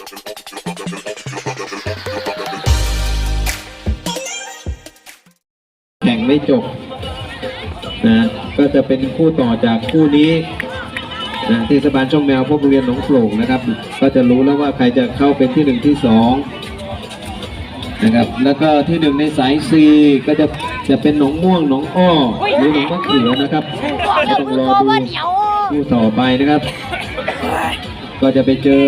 แข่งไม่จบนะก็จะเป็นคู่ต่อจากคู่นี้นะเทศบาลช่องแมวพบโรงเรียนหนองโปร่งนะครับ ก็จะรู้แล้วว่าใครจะเข้าเป็นที่หนึ่งที่สองนะครับแล้วก็ที่หนึ่งในสายซีก็จะจะเป็นหนองม่วงหนองอ้อหรือหนองมะเขือนะครับก็ต้องรอดูคู่ต่อไปนะครับ ก็จะไปเจอ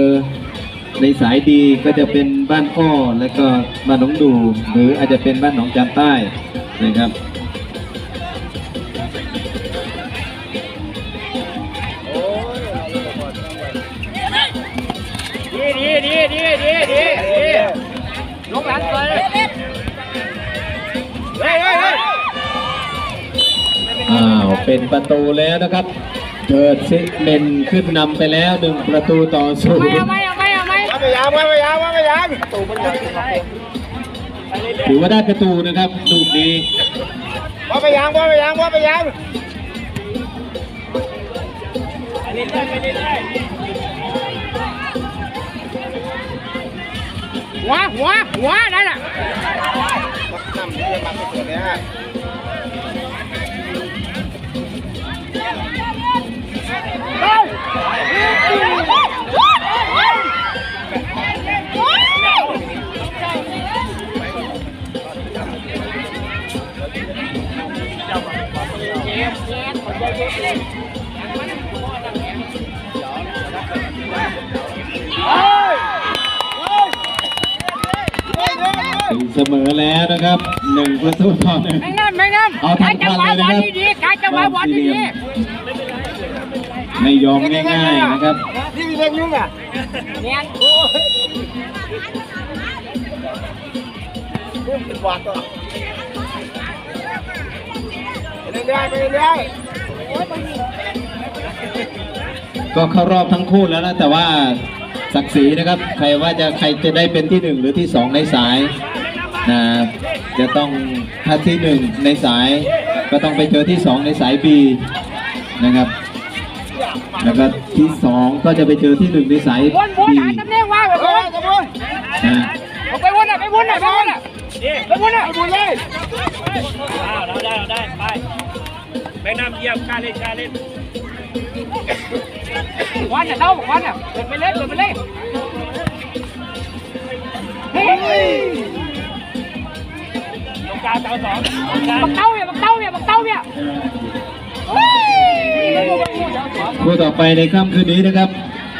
ในสายดีก็จะเป็นบ้านอ้อและก็บ้านหนองดู หรืออาจจะเป็นบ้านหนองจานใต้นะครับดีดีดีดีดีดีดีลงหลังเลยเฮ้ยเฮ้ยเฮ้ยอ้าวเป็นประตูแล้วนะครับเทิดซิเมนขึ้นนำไปแล้วหนึ่งประตูต่อศูนย์เอาไม่เอาไม่เอาไม่เอาไปยาวไปยาวไปยาวตูมันใหญ่ถือว่าได้ประตูนะครับลูกนี้ว่าไปยาวว่าไปยาวว่าไปยาวหัวหัวหัวนั่นน่ะถึงเสมอแล้วนะครับหนึ่งประตูต่อหนึ่งไม่งั้นไม่งั้นเอาทั้งจังหวะพันบเลยอนะลครับดีๆการจังหวะบอลดีไม่ยอมง่ายๆนะครับๆที่มีเล่นยุ่งอะเนี่ยโอ้ยพุ่งเป็นบอลตัวไปเรื่อยๆไปเรื่อย ก็เข้ารอบทั้งคู่แล้วนะแต่ว่าศักดิ์ศรีนะครับ ใครว่าจะใครจะได้เป็นที่หนึ่งหรือที่สองในสายนะจะต้องถ้าที่หนึ่งในสาย ก็ต้องไปเจอที่สองในสาย B นะครับแล้วก็ที่สองก็จะไปเจอที่หนึ่งในสายๆวนวน B หาตำแหน่งว่าแบบวนะวนะไปวนอะไปวนอะไปวนอะไปวนอะไปวนเลยเราได้เราได้ไป แม่น้ำเยี่ยมกล้าเล่นกล้าเล่นวันอะเท่าวันอะเดินไปเลยเดินไปเลยเฮ้ยตรงกลางเสาสองตรงกลางบักเต้าเนี่ยบักเต้าเนี่ยบักเต้าเนี่ยเฮ้ย คู่ต่อไปในค่ำคืนนี้นะครับ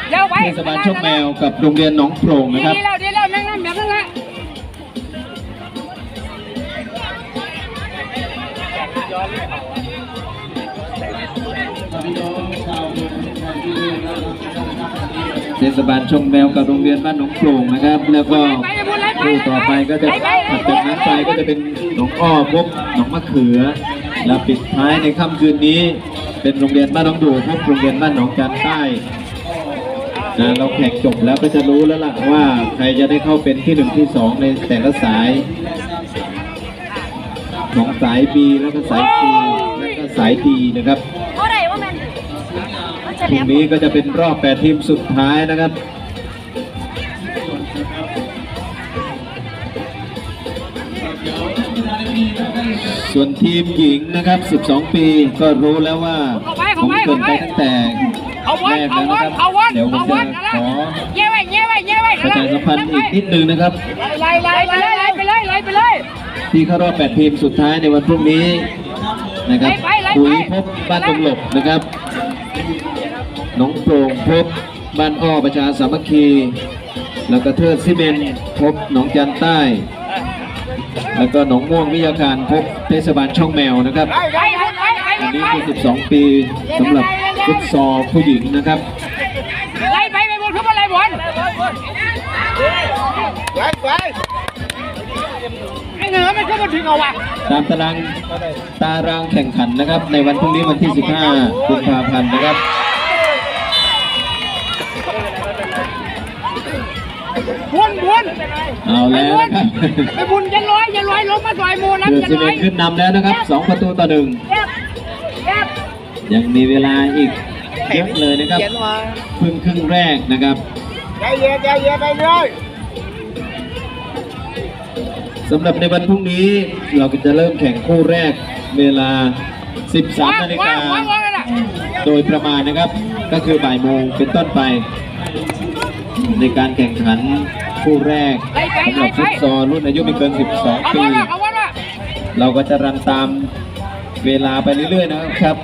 เดี๋ยวไว้เทศบาลช่องแมวกับโรงเรียนหนองโปร่งดีนะครับแล้วดีแล้ว ศบาลชงแมวกับโรงเรียนบ้านหนองโปร่งนะครับ แล้วก็คู่ต่อไปก็จะถัดจากนั้นไปก็จะเป็นหนองอ้อพบหนองมะเขือ และปิดท้ายในค่ำคืนนี้ เป็นโรงเรียนบ้านหนองดูพบโรงเรียนบ้านหนองจันใต้นะเราแข่งจบแล้วก็จะรู้แล้วล่ะว่าใครจะได้เข้าเป็นที่หนึ่งที่สองในแต่ละสายของสาย B แล้วก็สาย C แล้วก็สาย D นะครับ มันจะพแหลรุ่งมนี้ก็จะเป็นรอบ 8 ทีมสุดท้ายนะครับส่วนทีมหญิงนะครับ 12 ปีก็รู้แล้วว่าผมเกรินไปตั้งแต่เอาวัแรนกเอาแล้ววันะนคเอารับวันเดี๋ยวผมเอาจะวันอะไรขอเย้ไว้เย้ไว้เย้ไว้ประชาสัมพันธ์อีกนิดนึงนะครับไล่ไล่ไล่ไล่ไปเลยไล่ไปเลยที่เข้ารอบ 8 ทีมสุดท้ายในวันพรุ่งนี้นะครับไปไปไปปุ๋ยพบบ้านตงหลบนะครับ หนองโปร่งพบบ้านอ้อประชาสามัคคี แล้วก็เทิดซิเมนต์พบหนองจันใต้ แล้วก็หนองม่วงวิทยาการพบเทศบาลช่องแมวนะครับไล่ไล่ไล่ไล่ไล่อันนี้คือ 12 ปีสำหรับฟุตซอลผู้หญิงนะครับไล่ไปไปบนขึ้นมาไล่บนไล่ไปไอ้เหนือมันขึ้นมาถึงเอาวะตามตารางตารางแข่งขันนะครับ ในวันพรุ่งนี้วันที่ 15 กุมภาพันธ์นะครับ บุญบุญเอาแล้วนะครับไปบุญยันร้อยยันร้อยลงมาต่อยมูน้ำเดือดยันสิบร้อเอ็ยดขึ้นนำแล้วนะครับ2ประตูต่อหนึ่งเย็บเย็บยังมีเวลาอีกเยอะเลยนะครับเพิ่งครึ่งแรกนะครับใจเย็นใจเย็นไปเลยสำหรับในวันพรุ่งนี้เราก็จะเริ่มแข่งคู่แรกเวลา 13 นาฬิกา โดยประมาณนะครับ ก็คือบ่ายโมงเป็นต้นไป ในการแข่งขันคู่แรกสำหรับฟุตซอลรุ่นอายุไม่เกิน 12 ปี เราก็จะรันตามเวลาไปเรื่อยๆนะครับ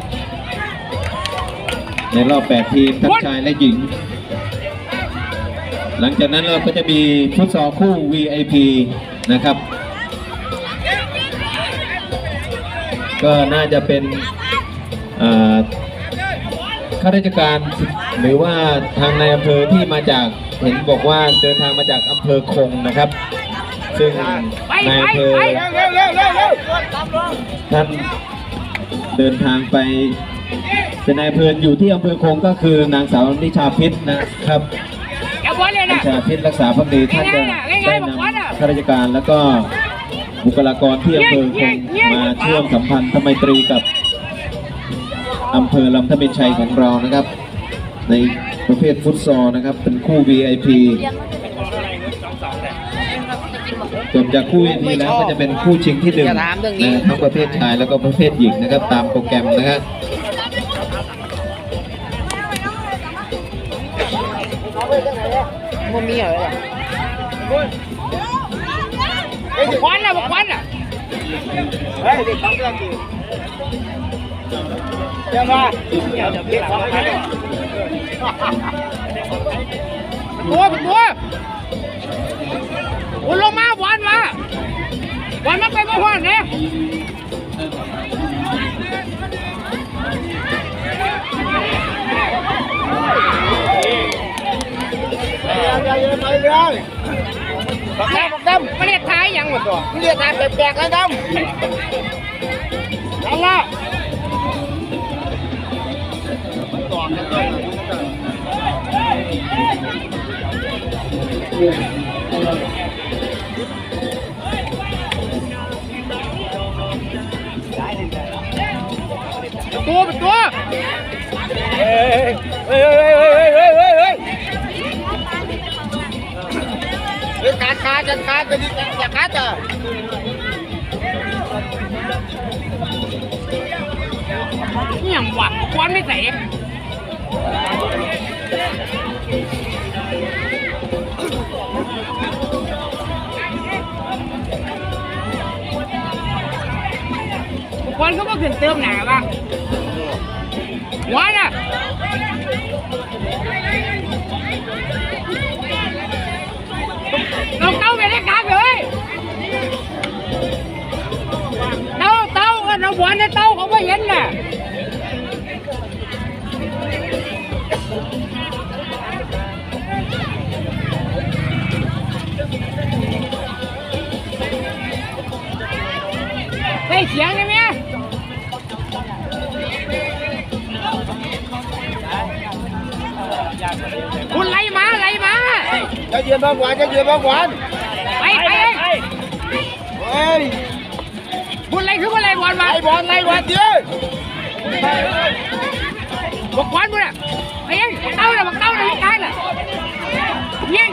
ในรอบ 8 ทีมทั้งชายและหญิง หลังจากนั้นเราก็จะมีฟุตซอลคู่ VIP นะครับ ก็น่าจะเป็นอ่อ ข้าราชการ หรือว่าทางในอำเภอที่มาจากเห็นบอกว่าเดินทางมาจากอำเภอคงนะครับ ซึ่งไปนายอำเภอท่านเดินทางไปเป็นนายอำเภออยู่ที่อำเภอคงก็คือนางสาวนิชาพิษนะครับนิชาพิษรักษาพักดีท่านจะได้นำข้าราชการแล้วก็บุคลากรที่อำเภอคงมาเชื่อมสัมพันธ์ทไมตรีกับ อำเภอลำธเมนชัยของเรานะครับ ในประเภทฟุตซอลนะครับ เป็นคู่ VIP จบจากคู่ VIP แล้วก็จะเป็นคู่ชิงที่หนึ่งนะทั้งประเภทชายแล้วก็ประเภทหญิงนะครับ ตามโปรแกรมนะครับมันมีอะไรล่ะบุกควันนะบุกควันนะเฮ้ยเด็กของเรื่องจริง เดี๋ยวมาตัวตัวคุณลงมาหวานมาหวานมาไปมาหวานเนี่ยไปเลยบักดำบักดำไม่เรียท้ายยังหมดตัวไม่เรียท้ายแปลกๆแล้วดำยังละ ตัวเป็นตัวเฮ้ยเฮ้ยเฮ้ยเฮ้ยเฮ้ยเฮ้ยเฮ้ยเฮ้ยการการจัดการจะดีจัดการจ้ะนี่ยังวะควันไม่ใส่ควันก็มาขึ้นเติมหนาบ้างวันอะเราเต้าได้ con có bất hình nè ba quá nè à. đồng tâu về đấy cả rồi tâu tâu nó bỏ nó tâu không có dính nè. ไม่เห็นน่ะได้เสียงได้ไหมคุณไล่มาไล่มาจะเยือนบางหวานจะเยือนบางหวานไปไปเลยเฮ้ยคุณไล่คือคุณไล่บอลมาไล่บอลไล่บอลเดียวบอกบอลมึงอะไปยังเต้าน่ะบอกเต้าน่ะยิงกันน่ะยิง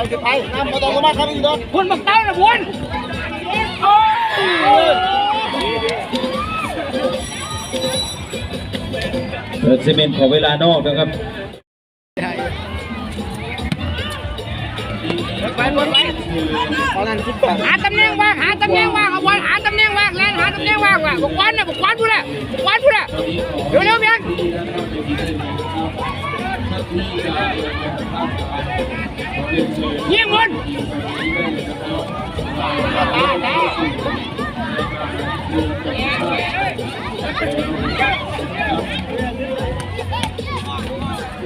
ไปไปสิไปน้ำมาตองมาครับพี่น้องคุณบอกเต้าน่ะบอลโอ้ยเปิดซีเมนต์ขอเวลานอกนะครับไปบอลไปตอนนั้นคิดแบบหาตำแหน่งว่างหาตำแหน่งว่างเอาบอลหาตำแหน่งว่างแลนหาตำแหน่งว่างว่ะบอกบอลน่ะบอกบอลพูดละบอกบอลพูดละเร็วเร็วเพียง Nhiên Quân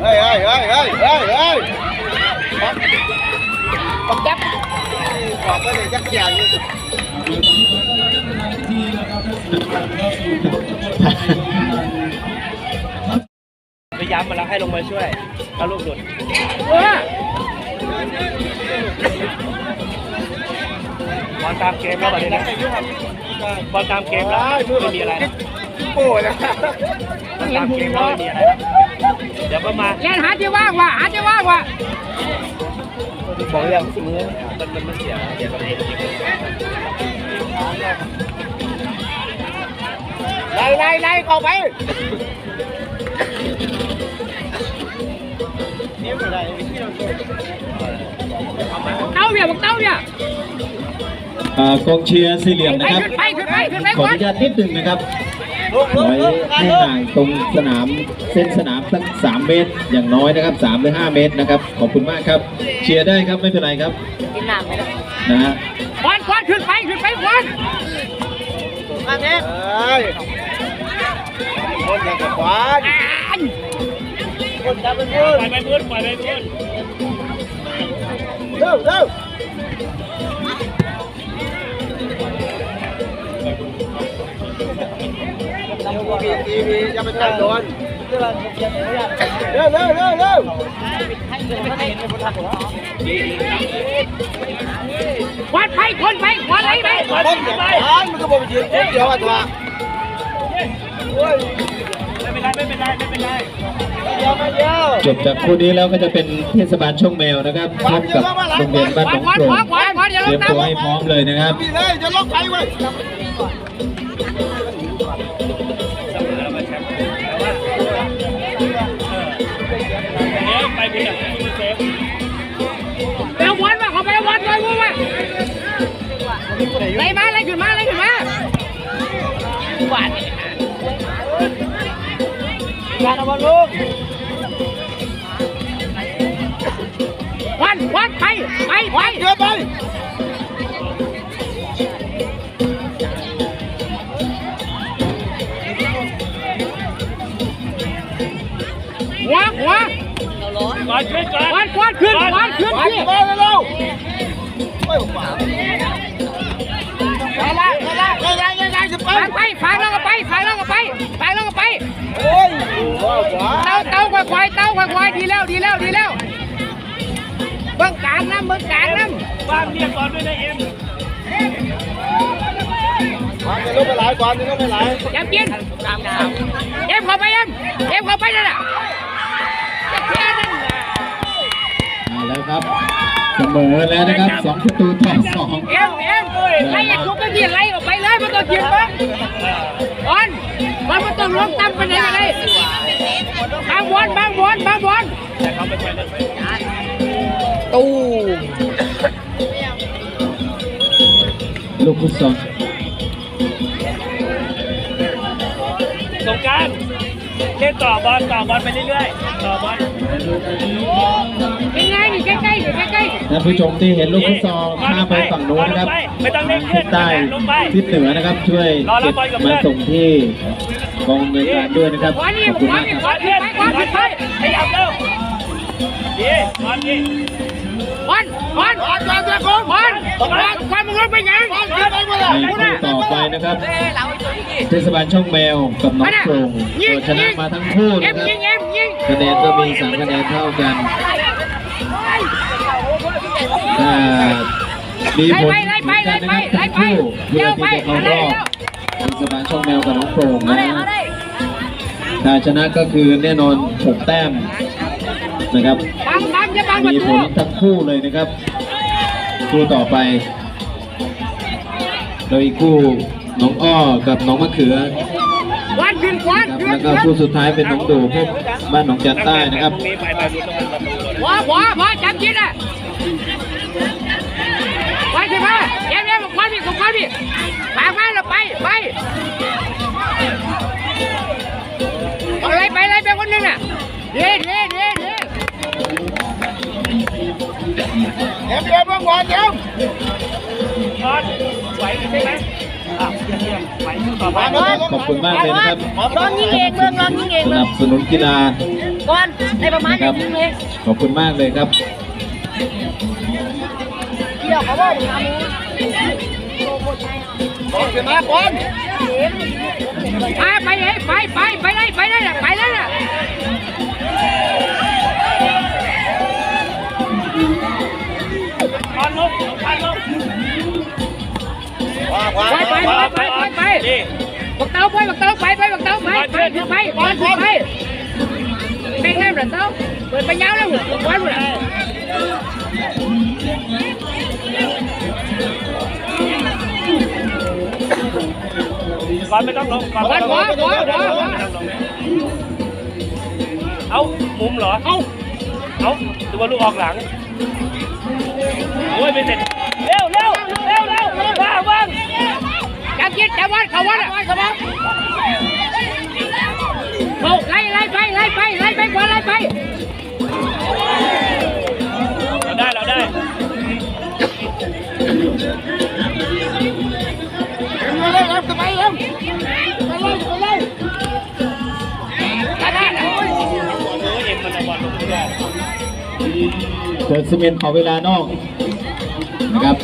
Ê, ê, ê, ê, ê, ê. Bắt chắc Còn cái này chắc dài như bây giờ mình làm hai lần mày xuống เลยจักอย่าลูกหลุดเออบอลตามเกมแล้วแบบนี้นะบอลตามเกมแล้วไม่มีอะไรนะโป้นะตามเกมเราไม่มีอะไรนะเดี๋ยวก็มาแลนหาที่ว่างว่ะหาที่ว่างว่ะบอกยังมือมันมันมันเสียเสียตัวเองไล่ไล่ไล่เข้าไป เต้าเนี่ยบอกเต้าเนี่ยอ่ากองเชียร์สี่เหลี่ยมไปนะครับขึ้นไปขึ้นไปขึ้นไปขอก่ออนนุญาตนิดหนึ่งนะครับถอยให้ห่างตรงสนามเส้นสนามสักสามเมตร อย่างน้อยนะครับสามหรือห้าเมตรนะครับ ขอบคุณมากครับ เชียร์ได้ครับไม่เป็นไรครับกินน้ำไปเลยนะฮะก่อนก่อนขึ้นไปขึ้นไปก่อนมาเน็ตคนอย่างกับฟ้าอ่าน คนจะเป็นพื้นปล่อยไปพื้นปล่อยไปพื้นเร็วเร็วทีวีจะไปตั้งโดนเร็วเร็วเร็วเร็วก่อนไปก่อนไปก่อนไหลไปไปไปมันก็บอกยืนเดียวอะตัว ไม่เป็นไรไม่เป็นไรไม่เป็นไรเดียวมาเดียวจบจากคู่นี้แล้วก็จะเป็นเทศบาลช่องแมวนะครับพบกับโรงเรียนบ้านหนองก่อนโปร่งก่อนก่อนก่อนอย่าเตลรียงมน้ำตัวให้พร้อมเลยนะครับพี่เลยจะล็อกไปเว้ยไปคุณอะคุณเซฟไปเอาวันมาเขาไปเอาวันไปงูมาไล่มาไล่ขึ้นมาไล่ขึ้นมาวัน การเอาบอลลูกวันวันไปไปไปเยอะไปหัวหัวก่อนขึ้นก่อนวันวันขึ้นวันขึ้นไปพี่ไปเร็วไปขวาไปละไปละยังยังยังยังจะไปไปฝากแล้ว เต้าเต้าควายควายเต้าควายควายดีแล้วดีแล้วดีแล้วเบิ่งกลางน้ำเบิ่งกลางน้บ้านเรียกก่อนด้วยนะเอ็มก่อนจะลุกไปหลายก่อนจะลุกไปหลายำอย่ากินเอ็มเข้าไปเอ็มเอ็มเข้าไปนั่นน่ะมาแล้วครับเสมอแล้วนะครับสองประตูต่อสองเอ็มเอ็มไล่ไอ้ทุกข์ที่ไล่ออกไปเลยไม่ต้องกินมั้งบอลบอลมันต้องลงต่ำไปไหนกันเลยางบอลแต่เขาไม่ไปเลยตู้ลูกฟุตซอลตรงกลางเล่นต่อบอลต่อบอลไปเรื่อยๆต่อบอลเป็นไงนี่ใกล้ๆนี่ใกล้ท่านผู้ชมที่เห็นลูกฟุตซอลข้ามไปฝั่งโน้นนะครับไม่ต้องเล่นทิศใต้ทิศเหนือนะครับ ช่วยเก็บมาส่งที่กองอำนวยการด้วยนะครับๆบอลนี่ขอบคุณบอลมากนี่ครับบอลขึ้นไปบอลขึ้นไปขยับเร็ว ดีบอลดีบอลบอลบอลวันบอลบอลบอลความมึงไปยังบอลไปหมดเลยต่อไปนะครับเทศบาลช่องแมวกับน้องโปร่งตัวชนะมาทั้งคู่นะครับคะแนนก็มีสามคะแนนเท่ากันมีผลกันนะครันทั้งคู่เพื่อที่จะเข้ารอบเทศบาลช่องแมวกับน้องโปร่งนะถ้าชนะก็คือแน่นอน 6 แต้ม นะครับ มีผลทั้งคู่เลยนะครับ คู่ต่อไป โดยคู่น้องอ้อกับน้องมะเขือแล้วก็คู่สุดท้ายเป็นน้องดูพบบ้านหนองจันใต้นะครับขวาขวาขวาจับจิตอะไปสิปไปเย็นเย็นขวาดิขวาดิไปไปเราไปไปอะไรไปอะไรไปคนนึงอะเด็ดเด็ดเด็ด เด้เอ็มเอ็มบอลเอ็มบอลไหวใช่ไหมอะเยี่ยมเยี่ยมไหวต่อไปขอบคุณมากเลยนะครับลองยิงเองเมืองลองยิงเองสเมือนับสนุนกีฬาก่อนไอ้ประมาณนี้เองขอบคุณมากเลยครับเดี๋ยวเขาบอกทำบอลขึ้นมาบอลไปไปเลยไปไปไปเลยไปเลยไปเลย ไปไปไปไปไปไปบักเต้าไปบักเต้าไปไปบักเต้าไปไปไปบอลไปแม่งแง่แบบเต้าเปิดไปยาวแล้วหัวบอลหัวก่อนไม่ต้องลงก่อนบอลหัวหัวหัวหัวเอามุมเหรอ เอาเอาดูว่าลูกออกหลังโอ้ยไม่เสร็จ จับยิดจับวัดเขาวัดเขาวัดเขาไล่ไล่ไปไล่ไปไล่ไปกว่าไล่ไปเราได้เราได้มาเลยครับไปเลยไปเลยไปเลยไปเลยโอ้ยเอ็มมันเอาบอลลงไม่ได้เกิดซีเมนต์ขอเวลานอกนะครับ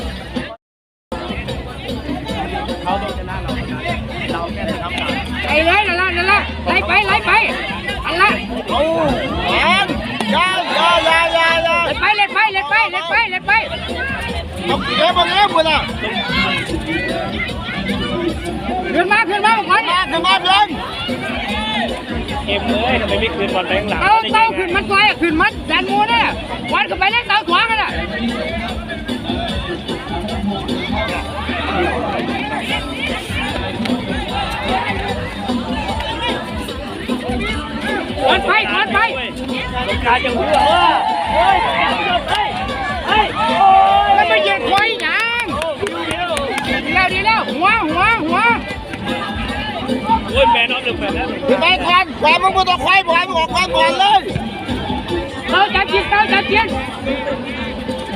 เอ็มเลยทำไมไม่คืนบอลไปข้างหลังเต้าเต้าขึ้นมันไว้ขึ้นมันแดนมูเนี่ยวันขึ้นไปเล่นเต้าขวากันอะก่อนไปก่อนไปลงการยังหัวเออเฮ้ยเฮ้ยเฮ้ยโอ้มันยไม่ยืนคอยยังเดี๋ยวดีแล้วดีแล้วหัวหัวหัว โอ้ยแมนออฟเดอะแมนแล้วขึ้นไปก่อนก่อนมึงไม่ต้องคอยบ่อยมึงออกก่อนก่อนเลยเต้าจับยิงเต้าจับยิง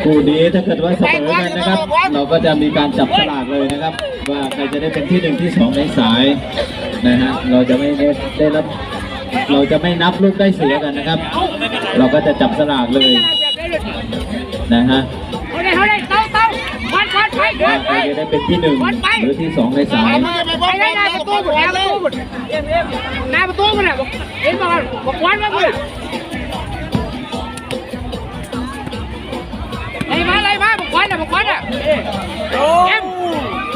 คู่นี้ถ้าเกิดว่าเสมอกันนะครับ เราก็จะมีการจับสลากเลยนะครับ ว่าใครจะได้เป็นที่หนึ่งที่สองในสายนะฮะเราจะไม่ได้ได้รับเราจะไม่นับลูกได้เสียกันนะครับ เราก็จะจับสลากเลยนะฮะ วันวันไปเดิว่านใคไปรจะได้เป็นที่หนึ่งหรือที่สองในสาย ไปเลยหน้าประตูหมดหน้าประตูหมดหน้าประตูหมดอะเห็นบอกบอกวันว่าหมดไล่มาไล่มาบอกวันอะบอกวันอะเอ็ม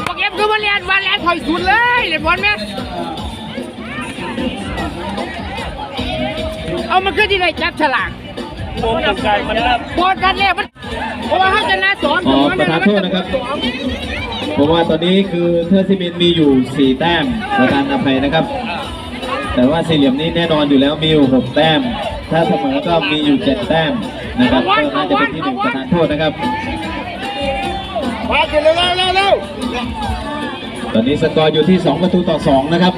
บอกเอ็มคือวันเรียนวันเรียนถอยสุดเลยเรียนบอลไหมเอามันขึ้นที่ไหนจับฉลากวงตรงกลางมันแล้วบอลกันแล้วมัน เพราะว่าเขาจะน่าสอนขอประทานโทษนะครับ เพราะว่าตอนนี้คือเทอร์ซิเมนมีอยู่ 4 แต้มประธานอภัยนะครับ แต่ว่าสี่เหลี่ยมนี้แน่นอนอยู่แล้วมีอยู่6แต้ม ถ้าเสมอก็มีอยู่ 7 แต้มนะครับก็น่าจะเป็นที่หนึ่งประธานโทษนะครับมาเร็วเร็วเร็วเร็วตอนนี้สกอร์อยู่ที่ 2 ประตูต่อ 2 นะครับ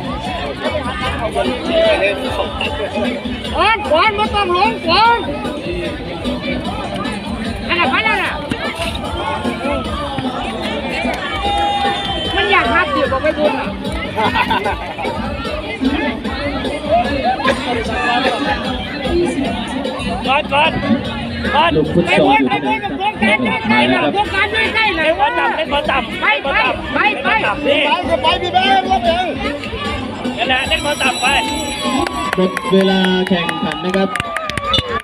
ก่อนก่อนมาต้องลงก่อน อันนั้นไปแล้วน่ะมันอยากหักเสียบอกไปบุญอะก่อนก่อนก่อนลูกฟุตไปซอลบุญอยู่ไปที่บุไหนญคกัรับบวงการด้วยใกล้เลยเล่นวบองลการด้วยใกล้เลยต่ำเล่นบอลต่ำไปไปไปไปนี่ไปไปพี่แม่รับเองนั่นแหละเล่นบอลต่ำไปหมดเวลาแข่งขันนะครับ